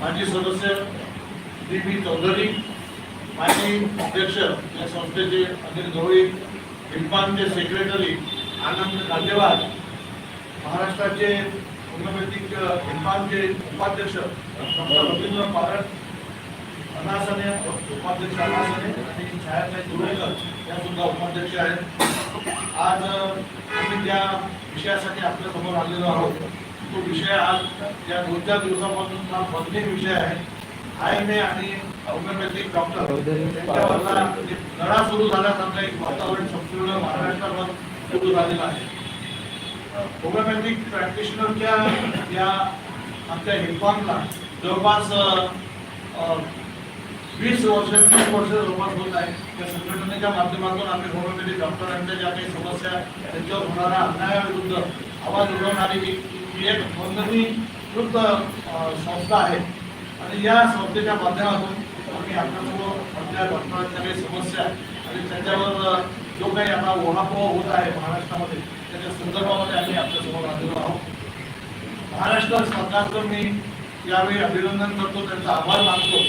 माजी सदस्य D P Chaudhari माजी अध्यक्ष या संस्थेचे अनिल गवळी इम्पानचे सेक्रेटरी आनंद कांदेवार महाराष्ट्राचे होमिओपॅथिक इम्पानचे उपाध्यक्ष डॉक्टर रवींद्र पारट अनासने उपाध्यक्ष अनासने आणि छायाताई धुळेकर या सुद्धा उपाध्यक्ष आहेत. आज आम्ही त्या विषयासाठी आपल्यासमोर आलेलो आहोत. तो विषय आज या दोन चार दिवसापासून हा बदली विषय आहे. आय एम ए आणि होमिओपॅथिक डॉक्टर त्यांच्यावरला लढा सुरू झाल्यासारखं एक वातावरण संपूर्ण महाराष्ट्रावर सुरू झालेला आहे. होमिओपॅथिक प्रॅक्टिशनरच्या या आमच्या हेल्पॉनला जवळपास वीस वर्ष तीस वर्ष जवळपास होत आहे. त्या संघटनेच्या माध्यमातून आम्ही होमिओपॅथिक डॉक्टरांच्या ज्या काही समस्या त्यांच्यावर होणाऱ्या अन्यायाविरुद्ध आवाज उठवणारी ही एक नोंदणीकृत संस्था आहे. आणि या संस्थेच्या माध्यमातून आम्ही आपल्यासमोर आमच्या डॉक्टरांच्या काही समस्या आणि त्याच्यावर जो काही आता ओढापोह होत आहे महाराष्ट्रामध्ये त्याच्या संदर्भामध्ये आम्ही आपल्यासमोर आलेलो आहोत. महाराष्ट्र सरकारचं मी यावेळी अभिनंदन करतो त्यांचा आभार मानतो.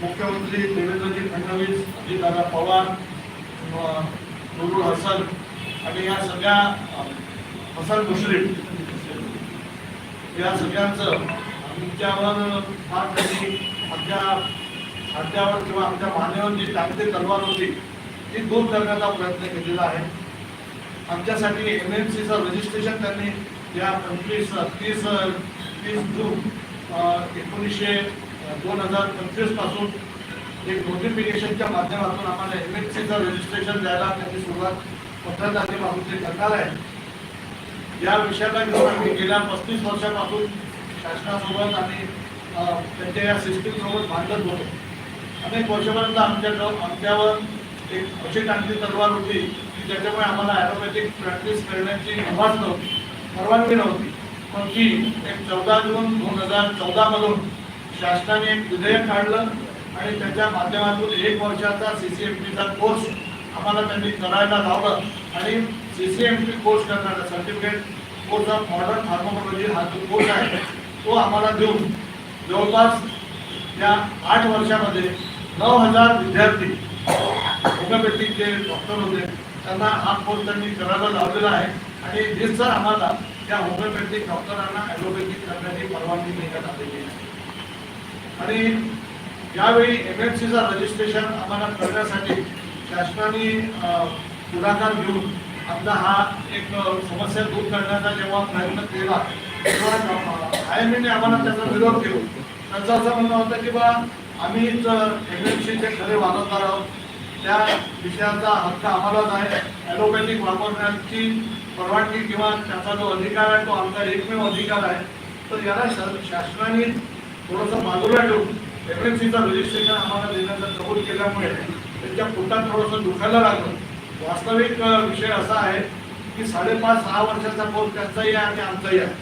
मुख्यमंत्री देवेंद्रजी फडणवीस अजितदादा पवार नुरुल हसन आणि या सगळ्या हसन मुश्रीफ या सगळ्यांचं आमच्यावर फार त्यांनी आमच्या खाद्यावर किंवा आमच्या मानेवर जी टाकते तलवार होती ती दूर करण्याचा प्रयत्न केलेला आहे. आमच्यासाठी एम एम सीचं रजिस्ट्रेशन त्यांनी या पंचवीस तीस तीस जून एकोणीसशे दोन हजार पंचवीसपासून एक नोटिफिकेशनच्या माध्यमातून आम्हाला एम एम सीचं रजिस्ट्रेशन द्यायला त्यांनी सुरुवात पंधरा मागून ते करणार आहे. या विषयाला घेऊन आम्ही गेल्या पस्तीस वर्षापासून शासनासोबत आणि त्यांच्या या सिस्टीमसोबत भांडत होतो. अनेक वर्षापर्यंत आमच्या आमच्यावर एक अशी टाकली तलवार होती की ज्याच्यामुळे आम्हाला ॲलोपॅथिक प्रॅक्टिस करण्याची मुभाच नव्हती परवानगी नव्हती. पण ती एक चौदा जून दोन हजार चौदामधून शासनाने एक विधेयक काढलं आणि त्याच्या माध्यमातून एक वर्षाचा सी सी एफ टीचा कोर्स आम्हाला त्यांनी करायला लावलं. आणि C C M T course करणारा certificate course of modern pharmacology हा जो कोर्स आहे तो आम्हाला देऊन जवळपास या आठ वर्षामध्ये नऊ हजार विद्यार्थी होमिओपॅथिक जे डॉक्टर होते त्यांना हा कोर्स त्यांनी करायला लावलेला आहे. आणि निश्चित आम्हाला त्या होमिओपॅथिक डॉक्टरांना ॲलोपॅथिक करण्याची परवानगी देण्यात आलेली आहे. आणि यावेळी एम एम सीचं रजिस्ट्रेशन आम्हाला करण्यासाठी शासनाने पुढाकार घेऊन आपला हा एक समस्या दूर करण्याचा जेव्हा प्रयत्न केला तेव्हा आय एम एने आम्हाला त्याचा विरोध केला. त्यांचं असं म्हणणं होतं की बा आम्हीच एमएमसीचे खरे वारसदार आहोत. त्या विषयाचा हक्क आम्हालाच आहे. ॲलोपॅथिक वापरण्याची परवानगी किंवा त्याचा जो अधिकार आहे तो आमचा एकमेव अधिकार आहे. तर याला शा- शासनाने थोडंसं बाजूला ठेवून एम एम रजिस्ट्रेशन आम्हाला देण्याचा कबूल केल्यामुळे त्यांच्या पोटात थोडंसं दुखायला लागलं. वास्तविक विषय असा आहे की साडेपाच सहा वर्षाचा पोल त्यांचाही आहे आणि आमचाही आहे.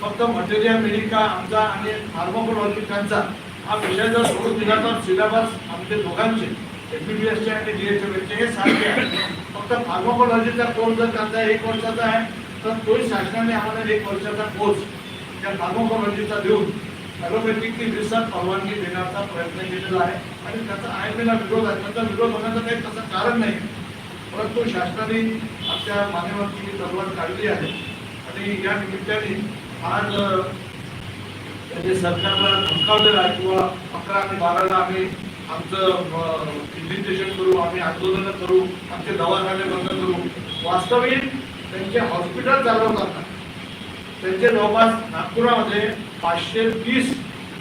फक्त मटेरियल मेडिका आमचा आणि फार्माकोलॉजी हा विषय जर सोडून दिला तर सिलेबस आमचे दोघांचे एमबीबीएसचे आणि डीएचएमएसचे हे सारखे आहे फक्त फार्माकोलॉजीचा कोर्स जर त्यांचा एक वर्षाचा आहे तर तोही शासनाने आम्हाला एक वर्षाचा कोर्स त्या फार्माकोलॉजीचा देऊन ॲलोपॅथिकची रिसर्च परवानगी देण्याचा प्रयत्न केलेला आहे. आणि त्याचा आय एम विरोध आहे. त्याचा विरोध होण्याचं काही तसं कारण नाही. परंतु शासनाने आमच्या मान्यवरती ही तलवार काढली आहे. आणि या निमित्ताने आज जे सरकारला धमकावलेलं आहे किंवा अकरा आणि बाराला आम्ही आमचं प्रेझेंटेशन करू आम्ही आंदोलनं करू आमचे दवाखाने बंद करू. वास्तविक त्यांचे हॉस्पिटल चालवतात. त्यांचे जवळपास नागपुरामध्ये पाचशे तीस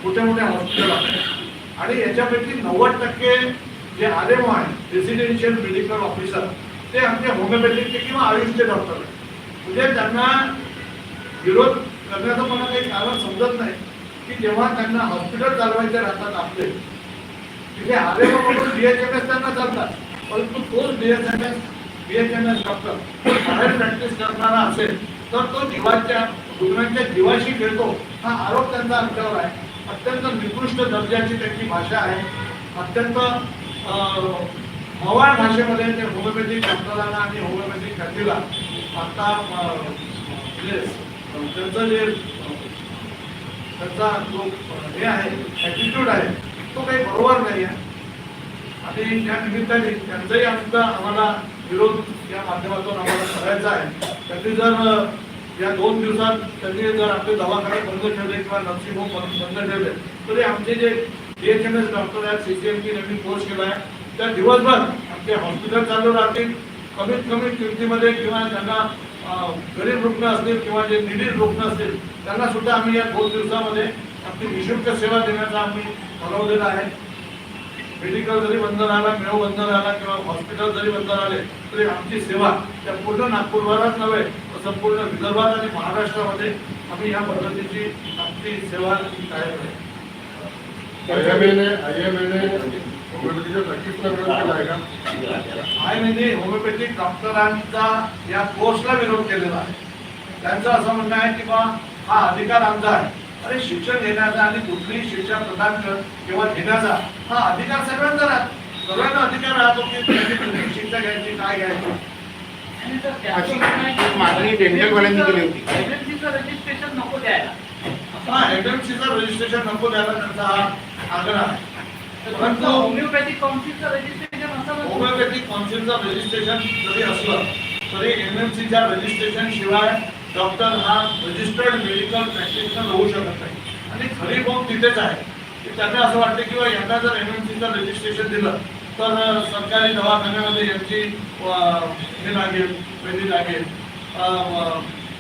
मोठ्या मोठ्या हॉस्पिटल आहेत. आणि याच्यापैकी नव्वद टक्के जे आर एम आहे रेसिडेन्शियल मेडिकल ऑफिसर ते आमचे होमिओपॅथिकचे किंवा आयुषचे डॉक्टर आहेत. म्हणजे त्यांना विरोध करण्याचं मला काही कारण समजत नाही की जेव्हा त्यांना हॉस्पिटल चालवायचे राहतात आपले तिथे आर एम म्हणून एस त्यांना चालतात. परंतु तोच बीएचएमएस बीएचएमएस डॉक्टर बाहेर प्रॅक्टिस करणारा असेल तर तो जीवाच्या रुग्णांच्या जीवाशी खेळतो हा आरोप त्यांचा आमच्यावर आहे. अत्यंत निकृष्ट दर्जाची त्यांची भाषा आहे. अत्यंत अं, मवाळ भाषेमध्ये ते होमिओपॅथिक डॉक्टरांना आणि होमिओपॅथिक खातीला आता म्हणजे त्यांचं जे त्यांचा जो हे आहे ॲटिट्यूड आहे तो काही बरोबर नाही आहे. आणि त्या निमित्ताने त्यांचाही आमचा आम्हाला विरोध या माध्यमातून आम्हाला करायचा आहे. त्यांनी जर या दोन दिवसात त्यांनी जर आपले दवाखाने बंद ठेवले किंवा नर्सिंग होम बंद बंद ठेवले तरी आमचे जे D H M S doctor आहेत सी सी एम टी नवीन कोर्स केला आहे. त्या दिवसभर आमचे हॉस्पिटल चालू राहतील. कमीत कमी किमतीमध्ये किंवा ज्यांना गरीब रुग्ण असतील किंवा जे निडील रुग्ण असतील त्यांना सुद्धा आम्ही या दोन दिवसामध्ये आपली निशुल्क सेवा देण्याचा आम्ही ठरवलेला आहे. मेडिकल जरी बंद राहिला मेळ बंद राहिला किंवा हॉस्पिटल जरी बंद राहिले तरी आमची सेवा त्या पूर्ण नागपूरभरात नव्हे तर संपूर्ण विदर्भात आणि महाराष्ट्रामध्ये आम्ही या पद्धतीची आमची सेवा कायम आहे. आय होमिओपॅथिक डॉक्टरांचा या कोर्सला विरोध केलेला आहे. त्यांचं असं म्हणणं आहे की बा हा अधिकार आमचा आहे. अरे शिक्षण घेण्याचा आणि कुठलीही शिक्षा प्रदान कर किंवा घेण्याचा हा अधिकार सगळ्यांचा राहतो. सर्वांना अधिकार राहतो की शिक्षा घ्यायची काय घ्यायची. अशी मागणी डेंटलवाल्यांनी केली होती. एजन्सीचं रजिस्ट्रेशन नको द्यायला. हा एमएमसीचं रजिस्ट्रेशन नको द्यायला त्यांचा हा आग्रह आहे. परंतु होमिओपॅथिक काउन्सिलचं रजिस्ट्रेशन असं. होमिओपॅथिक काउन्सिलचं रजिस्ट्रेशन जरी असलं तरी एमएमसीच्या रजिस्ट्रेशन शिवाय डॉक्टर हा रजिस्टर्ड मेडिकल प्रॅक्टिशनर होऊ शकत नाही. आणि खरी बोंब तिथेच आहे की त्यांना असं वाटतं की यांना जर एमएमसीचं रजिस्ट्रेशन दिलं तर सरकारी दवाखान्यामध्ये यांची हे लागेल वेळी लागेल.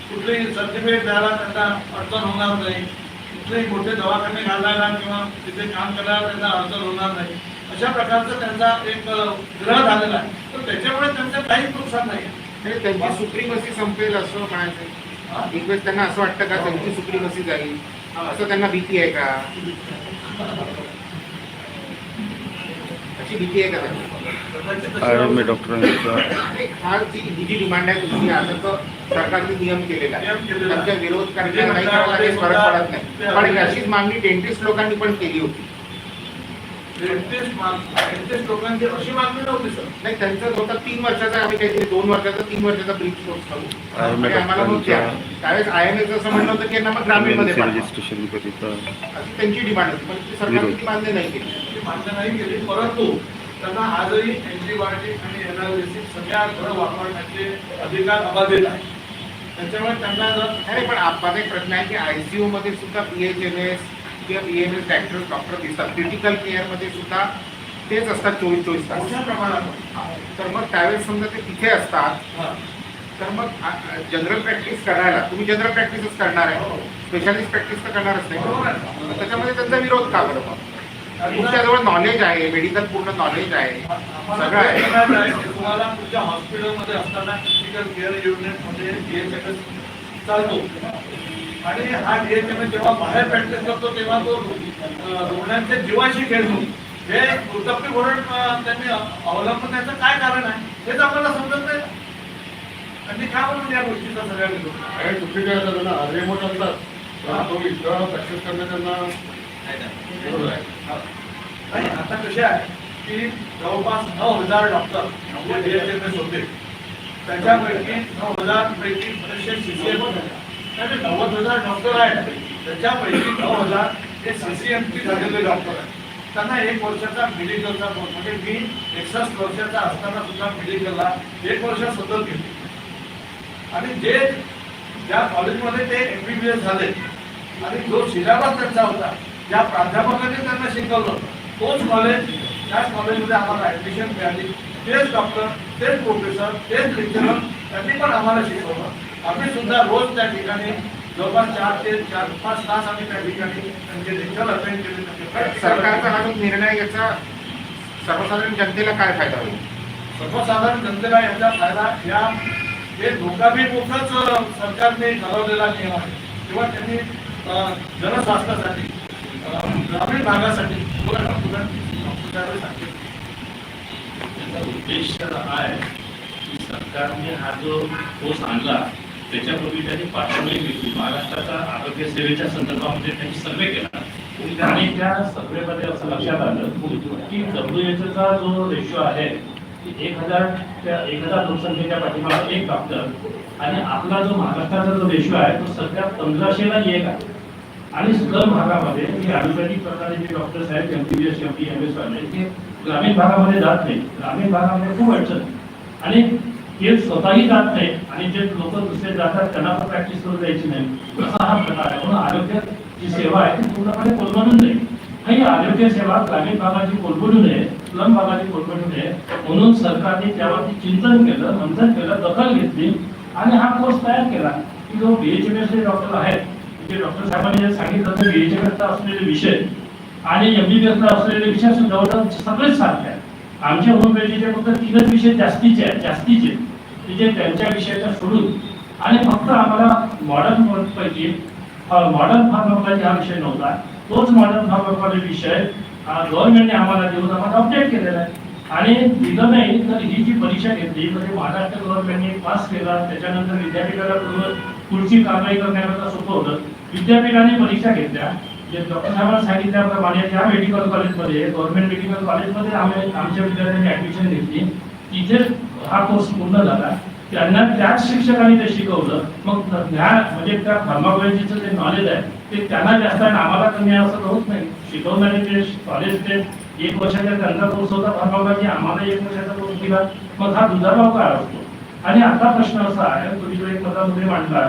कुठलीही सर्टिफिकेट द्यायला त्यांना अडचण होणार नाही. कुठलेही मोठे दवाखाने घालायला किंवा तिथे काम करायला त्यांना अडचण होणार नाही. अशा प्रकारचा त्यांचा एक ग्रह झालेला आहे. तर त्याच्यामुळे त्यांचं काहीच नुकसान नाही हे त्यांची सुप्रीमसी संपेल असं म्हणायचं. एक वेळेस त्यांना असं वाटतं का त्यांची सुप्रीमसी जाईल असं त्यांना भीती आहे का? अशी भीती आहे का त्यांना? हा जी ही जी डिमांड आहे तुमची आता तर सरकारने नियम केलेला आहे. नियम केलेला आहे. त्यांचा विरोध करण्याला काही फरक पडत नाही. पण अशीच मागणी डेंटिस्ट लोकांनी पण केली होती. लोकांची अशी मागणी नव्हती सर. नाही त्यांचं होतं तीन वर्षाचा आम्ही काहीतरी दोन वर्षाचा तीन वर्षाचा ब्रिज कोर्स करू IMA आणि आम्हाला मग द्या. डॉक्टरांचा- त्यावेळेस आय एम एचं असं म्हणणं होतं की यांना मग ग्रामीणमध्ये पाठवा. रजिस्ट्रेशन करिता अशी त्यांची डिमांड होती पण ती सरकारने ती मान्य नाही केली. ती मान्य नाही केली परंतु त्यांना आजही अँटीबायोटिक आणि एनालिसिस सगळ्या घरं वापरण्याचे अधिकार अबाधित आहे त्याच्यामुळे त्यांना पण आप- माझा एक प्रश्न आहे की आयसीयू मध्ये सुद्धा पी किंवा P M S doctor doctor दिसतात. क्रिटिकल केअरमध्ये सुद्धा तेच असतात चोवीस चोवीस तास. मोठ्या प्रमाणात तर मग त्यावेळेस समजा ते तिथे असतात हा. तर मग जनरल प्रॅक्टिस करायला तुम्ही जनरल प्रॅक्टिसच करणार आहे. स्पेशालिस्ट प्रॅक्टिस तर करणारच नाही त्याच्यामध्ये त्यांचा विरोध का बरं मग? तुमच्याजवळ नॉलेज आहे मेडिकल पूर्ण नॉलेज आहे. सगळं आहे. तुम्हाला तुमच्या हॉस्पिटलमध्ये असताना क्रिटिकल केअर युनिटमध्ये चालतो. आणि हा डीएचएमएस जेव्हा बाहेर प्रॅक्टिस करतो तेव्हा तो रुग्णांच्या जीवाशी खेळतो हे वृत्तपत्र धोरण त्यांनी अवलंबण्याचं काय कारण आहे हेच आपल्याला समजत नाही. आणि का म्हणून या गोष्टीचा सगळ्या? काही चुकीचे आहे त्यांना आर्यमो चालतात पण तो इथं प्रॅक्टिस करणं त्यांना नाही आता कसे आहे की जवळपास नऊ हजार डॉक्टर डीएचएमएस होते. त्याच्यापैकी नऊ हजार पैकी बरेचसे सीसीएम त्याचे नव्वद हजार डॉक्टर आहेत. त्याच्यापैकी नऊ हजार हे सीएमपी झालेले डॉक्टर आहेत. त्यांना एक वर्षाचा मेडिकलचा कोर्स म्हणजे मी एकसष्ट वर्षाचा असताना सुद्धा मेडिकलला एक वर्ष सतत घेतली. आणि जे ज्या कॉलेजमध्ये ते एम बी बी एस झाले आणि जो सिलेबस त्यांचा होता ज्या प्राध्यापकाने त्यांना शिकवलं तोच कॉलेज त्याच कॉलेजमध्ये आम्हाला ऍडमिशन मिळाली. तेच डॉक्टर तेच प्रोफेसर तेच लेक्चरर त्यांनी पण आम्हाला शिकवलं. आम्ही सुद्धा रोज त्या ठिकाणी जवळपास चार ते चार पाच तास आम्ही त्या ठिकाणी त्यांचे लेक्चर अटेंड केले सरकारचा हा जो निर्णय याचा सर्वसाधारण जनतेला काय फायदा होईल? सर्वसाधारण जनतेला याचा फायदा या हे लोकाभिमुखच अ, सरकारने ठरवलेला नियम आहे किंवा त्यांनी जनस्वास्थ्यासाठी ग्रामीण भागासाठी उद्देश हा आहे की सरकारने हा जो ठोस आणला त्याच्यापूर्वी त्यांनी पाठवणी घेतली महाराष्ट्राच्या आरोग्य सेवेच्या संदर्भामध्ये त्यांनी सर्वे केला. आणि त्या सर्वेमध्ये असं लक्षात आलं की डब्ल्यूएचओचा जो रेशो आहे एक हजार त्या एक हजार लोकसंख्येच्या पाठीमागे एक डॉक्टर आणि आपला जो महाराष्ट्राचा जो रेशो आहे तो सध्या पंधराशेला एक आहे. आणि स्लम भागामध्ये हे आयुर्वेदिक प्रकारे जे डॉक्टर्स आहेत M B S M P M S वाले ते ग्रामीण भागामध्ये जात नाही ग्रामीण भागामध्ये खूप अडचण आणि हे स्वतःही जात नाही आणि जे लोक दुसरे जातात त्यांना पण प्रॅक्टिस करू द्यायची नाही. असा हा प्रकार आहे. म्हणून आरोग्याची सेवा आहे ती पूर्णपणे कोलमडून जाईल ही आरोग्य सेवा ग्रामीण भागाची कोलमडू नये स्लम भागाची कोलमडू नये म्हणून सरकारने त्यावरती चिंतन केलं मंथन केलं दखल घेतली आणि हा कोर्स तयार केला. की जो बीएचएमएसचे डॉक्टर आहेत जे डॉक्टर साहेबांनी जे सांगितलं तर बीएचएमएसचा असलेले विषय आणि एमबीबीएसला असलेले विषय सुद्धा सगळेच सारखे आहेत. आमच्या होमिओपॅथीचे फक्त तीनच विषय जास्तीचे आहेत जास्तीचे. की जे त्यांच्या विषयाचा सोडून. आणि फक्त आम्हाला मॉडर्न पैकी मॉडर्न फार्माकोलॉजी हा विषय नव्हता. तोच मॉडर्न फार्माकोलॉजी विषय गव्हर्नमेंटने आम्हाला देऊन आम्हाला अपडेट केलेला आहे. आणि दिलं नाही तर ही जी परीक्षा घेतली म्हणजे महाराष्ट्र गव्हर्नमेंटने पास केला त्याच्यानंतर विद्यापीठाला पुढची कारवाई करण्याकरता सोपं होतं. विद्यापीठाने परीक्षा घेतल्या डॉक्टर साहेबांना सांगितल्याप्रमाणे त्या मेडिकल कॉलेजमध्ये गव्हर्नमेंट मेडिकल कॉलेजमध्ये आम्ही आमच्या विद्यार्थ्यांनी ऍडमिशन घेतली. तिथे हा कोर्स पूर्ण झाला. त्यांना त्याच शिक्षकांनी ते शिकवलं. मग ज्ञान म्हणजे त्या फार्माकॉलॉजीचं जे नॉलेज आहे ते त्यांना जास्त आणि आम्हाला कमी असं होत नाही. शिकवणारे ते कॉलेज ते एक वर्षाचा त्यांचा कोर्स होता फार्माकॉलॉजी आम्हाला एक वर्षाचा कोर्स दिला. मग हा दुधाभाव काय असतो आणि आता प्रश्न असा आहे तुम्ही जो एक मतामध्ये मांडला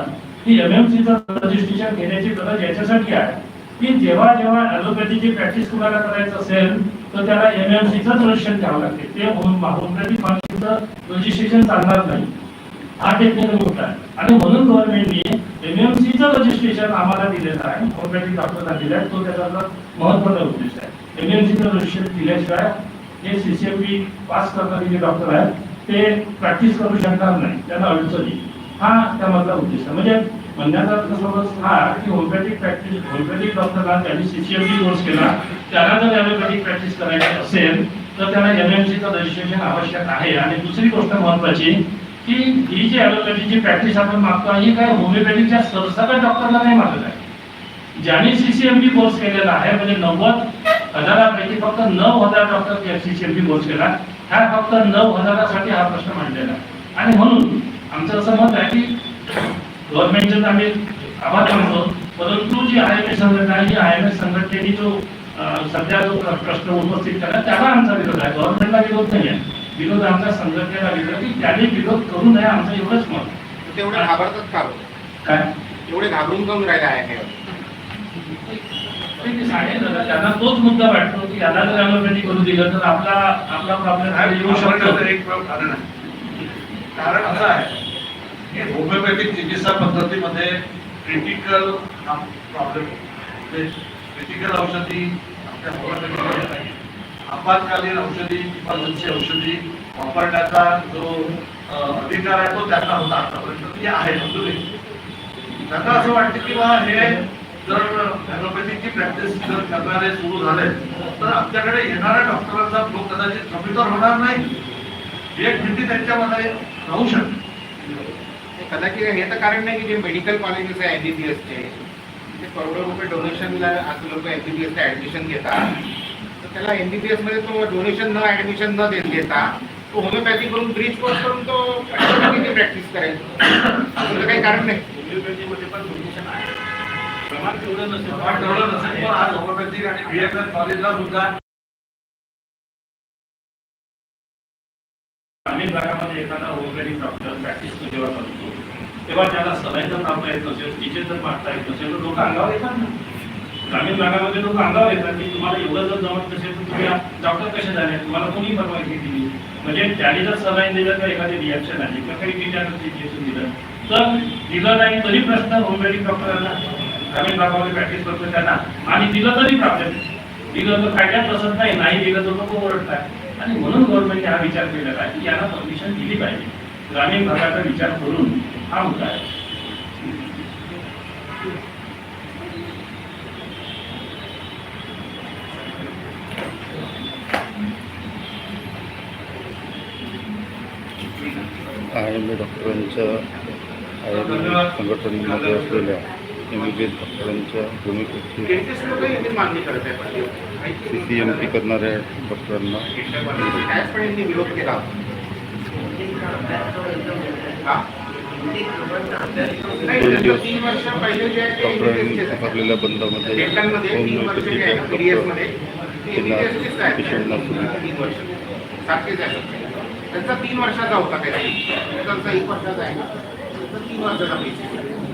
की एम एम एमएमसीचं रजिस्ट्रेशन घेण्याची गरज याच्यासाठी आहे. की जेव्हा जेव्हा ॲलोपॅथीची प्रॅक्टिस कुणाला करायचं असेल तर त्याला एमएमसीचंच रजिस्ट्रेशन घ्यावं लागते. ते होमिओपॅथी फार्मसीचं रजिस्ट्रेशन चालणार नाही. हा टेक्निकल गोष्ट आहे. आणि म्हणून गव्हर्नमेंटने एमएमसीचं रजिस्ट्रेशन आम्हाला दिलेलं आहे होमिओपॅथिक डॉक्टरला दिलं आहे. तो त्याचा महत्त्वाचा उद्देश आहे. एम एम सीचं रजिस्ट्रेशन दिल्याशिवाय हे पी पास करणारे जे डॉक्टर आहेत ते प्रॅक्टिस करू शकणार नाही. त्यांना अडचणी हा त्यामधला उद्देश आहे. म्हणजे म्हणण्याचा समज हा की होमिओपॅथिक प्रॅक्टिस होमिओपॅथिक डॉक्टरला त्यांनी सीसीएमपी कोर्स केला. त्याला जर ॲलोपॅथिक प्रॅक्टिस करायची असेल तर त्याला एमएमसीचं रजिस्ट्रेशन आवश्यक आहे. आणि दुसरी गोष्ट महत्वाची की ही जी ॲलोपॅथीची प्रॅक्टिस आपण मागतो ही काय होमिओपॅथीच्या सरसकट डॉक्टरला नाही मागत आहे. ज्यांनी सीसीएमपी कोर्स केलेला आहे म्हणजे नव्वद हजारापैकी फक्त नऊ हजार डॉक्टर सीसीएमपी कोर्स केला. ह्या फक्त नऊ हजारासाठी हा प्रश्न मांडलेला आहे. आणि म्हणून आमचं असं मत आहे की गव्हर्नमेंटचे तर आम्ही आभार मानतो परंतु जी आय एम एस संघटना आहे, ही आय एम एस संघटनेने जो सध्या जो प्र- प्रश्न उपस्थित केला त्याला आमचा विरोध आहे. गव्हर्नमेंटला विरोध नाही आहे विरोध आमच्या संघटनेला विरोध आहे. की त्यांनी विरोध करू नये आमचं एवढंच मत. तेवढे घाबरतात का? काय? एवढे घाबरून काऊन राहिला आहे ते सांगितलं ना, त्यांना तोच मुद्दा वाटतो की याला जर ॲलोपॅथी करू दिलं तर आपला आपला प्रॉब्लेम येऊ शकतो एक कारण आहे कारण असं आहे होमिओपॅथिक चिकित्सा पद्धतीमध्ये क्रिटिकल हा प्रॉब्लेम म्हणजे क्रिटिकल औषधी आपल्या होमिओपॅथीमध्ये नाही. आपत्कालीन औषधी इमर्जन्सी औषधी वापरण्याचा जो अधिकार आहे तो त्यांना होता आतापर्यंत. ती आहे त्यांना असं वाटतं की बा हे जर ॲलोपॅथीची प्रॅक्टिस जर करणारे सुरू झाले तर आमच्याकडे येणाऱ्या डॉक्टरांचा फ्लो कदाचित कमी तर होणार नाही. एक भीती त्यांच्यामध्ये राहू शकते. कदाचित हे तर कारण नाही की जे मेडिकल कॉलेजेस आहे एमबीबीएसचे ते करोडो रुपये डोनेशनला आज लोक एमबीबीएसला ऍडमिशन घेतात. तर त्याला एमबीबीएसमध्ये तो डोनेशन न ऍडमिशन न देत घेता तो होमिओपॅथी करून ब्रिज कोर्स करून तो प्रॅक्टिस करेल. असं काही कारण नाही. होमिओपॅथीमध्ये पण डोनेशन आहे. प्रमाण तेवढं नसेल. प्रमाण तेवढं नसेल. पण आज होमिओपॅथिक आणि कॉलेजला सुद्धा ग्रामीण भागामध्ये एखादा होमिओपॅथिक डॉक्टर प्रॅक्टिस जेव्हा करतो. तेव्हा त्याला सलाईन जर येत नसेल तिचे जर पाठता येत नसेल तर लोक अंगावर येतात ना. ग्रामीण भागामध्ये लोक अंगावर येतात की तुम्हाला एवढं जर जमत नसेल तर तुम्ही डॉक्टर कसे झाले? तुम्हाला कोणी परवानगी दिली? म्हणजे त्याने जर सलाईन दिलं तर एखादी रिॲक्शन आली किंवा काही टीचरचं दिलं. तर दिलं नाही तरी प्रश्न होमिओपॅथिक डॉक्टरांना ग्रामीण भागामध्ये प्रॅक्टिस करतो त्यांना. आणि दिलं तरी प्रॉब्लेम दिलं तर कायद्यात बसत नाही नाही दिलं तर लोक ओरडतात. आणि म्हणून गव्हर्नमेंटने हा विचार केलेला आहे की यांना परमिशन दिली पाहिजे. ग्रामीण भागाचा विचार करून हा मुद्दा आहे आय एम ए डॉक्टरांच्या आयुर्वेदिक संघटनेमध्ये असलेल्या एम बी डॉक्टरांच्या आहे सी सी एम टी करणाऱ्या डॉक्टरांना विरोध केला? दोन दिवस डॉक्टरांनी. पुकारलेल्या बंदमध्ये मध्ये डॉक्टर त्यांना त्यांचा तीन वर्षाचा होता त्यांचा. एक वर्षाचा आहे. ना तीन वर्षाचा पेशंट